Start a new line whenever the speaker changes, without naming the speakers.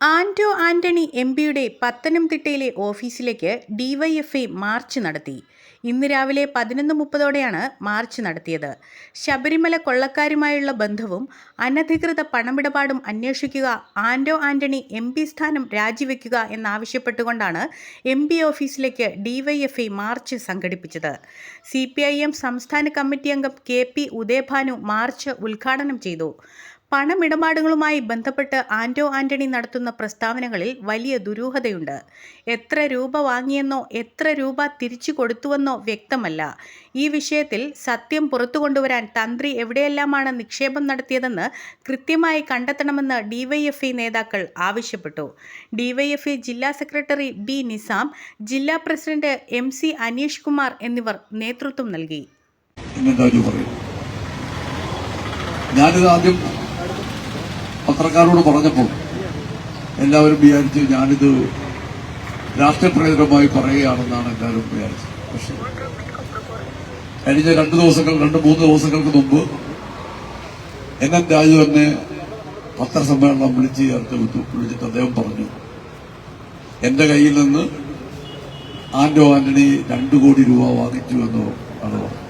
Anto Antony M പിയുടെ പത്തനംതിട്ടയിലെ ഓഫീസിലേക്ക് ഡിവൈഎഫ്ഐ മാർച്ച് നടത്തി. ഇന്ന് രാവിലെ പതിനൊന്ന് മുപ്പതോടെയാണ് മാർച്ച് നടത്തിയത്. ശബരിമല കൊള്ളക്കാരുമായുള്ള ബന്ധവും അനധികൃത പണമിടപാടും അന്വേഷിക്കുക ആന്റോ ആന്റണി എം പി സ്ഥാനം രാജിവെക്കുക എന്നാവശ്യപ്പെട്ടുകൊണ്ടാണ് എം പി ഓഫീസിലേക്ക് ഡിവൈഎഫ്ഐ മാർച്ച് സംഘടിപ്പിച്ചത്. സി പി ഐ എം സംസ്ഥാന കമ്മിറ്റി അംഗം കെ പി ഉദയഭാനു മാർച്ച് ഉദ്ഘാടനം ചെയ്തു. പണമിടപാടുകളുമായി ബന്ധപ്പെട്ട് ആന്റോ ആന്റണി നടത്തുന്ന പ്രസ്താവനകളിൽ വലിയ ദുരൂഹതയുണ്ട്. എത്ര രൂപ വാങ്ങിയെന്നോ എത്ര രൂപ തിരിച്ചു കൊടുത്തുവെന്നോ വ്യക്തമല്ല. ഈ വിഷയത്തിൽ സത്യം പുറത്തു കൊണ്ടുവരാൻ തന്ത്രി എവിടെയെല്ലാമാണ് നിക്ഷേപം നടത്തിയതെന്ന് കൃത്യമായി കണ്ടെത്തണമെന്ന് ഡിവൈഎഫ്ഇ നേതാക്കൾ ആവശ്യപ്പെട്ടു. ഡിവൈഎഫ്ഇ ജില്ലാ സെക്രട്ടറി ബി നിസാം ജില്ലാ president M C Aneesh Kumar എന്നിവർ നേതൃത്വം നൽകി.
ഞാനിത് ആദ്യം പത്രക്കാരോട് പറഞ്ഞപ്പോൾ എല്ലാവരും വിചാരിച്ച് ഞാനിത് രാഷ്ട്രപ്രേതമായി പറയുകയാണെന്നാണ് എല്ലാവരും വിചാരിച്ചത്. പക്ഷേ കഴിഞ്ഞ രണ്ട് ദിവസങ്ങൾ രണ്ട് മൂന്ന് ദിവസങ്ങൾക്ക് മുമ്പ് എൻ എൻ രാജു തന്നെ പത്രസമ്മേളനം വിളിച്ച് ചേർത്ത് വിളിച്ചിട്ട് അദ്ദേഹം പറഞ്ഞു എന്റെ കയ്യിൽ നിന്ന് ആന്റോ ആന്റണി രണ്ടു കോടി രൂപ വാങ്ങിച്ചു എന്ന് ആണ്? പറഞ്ഞത്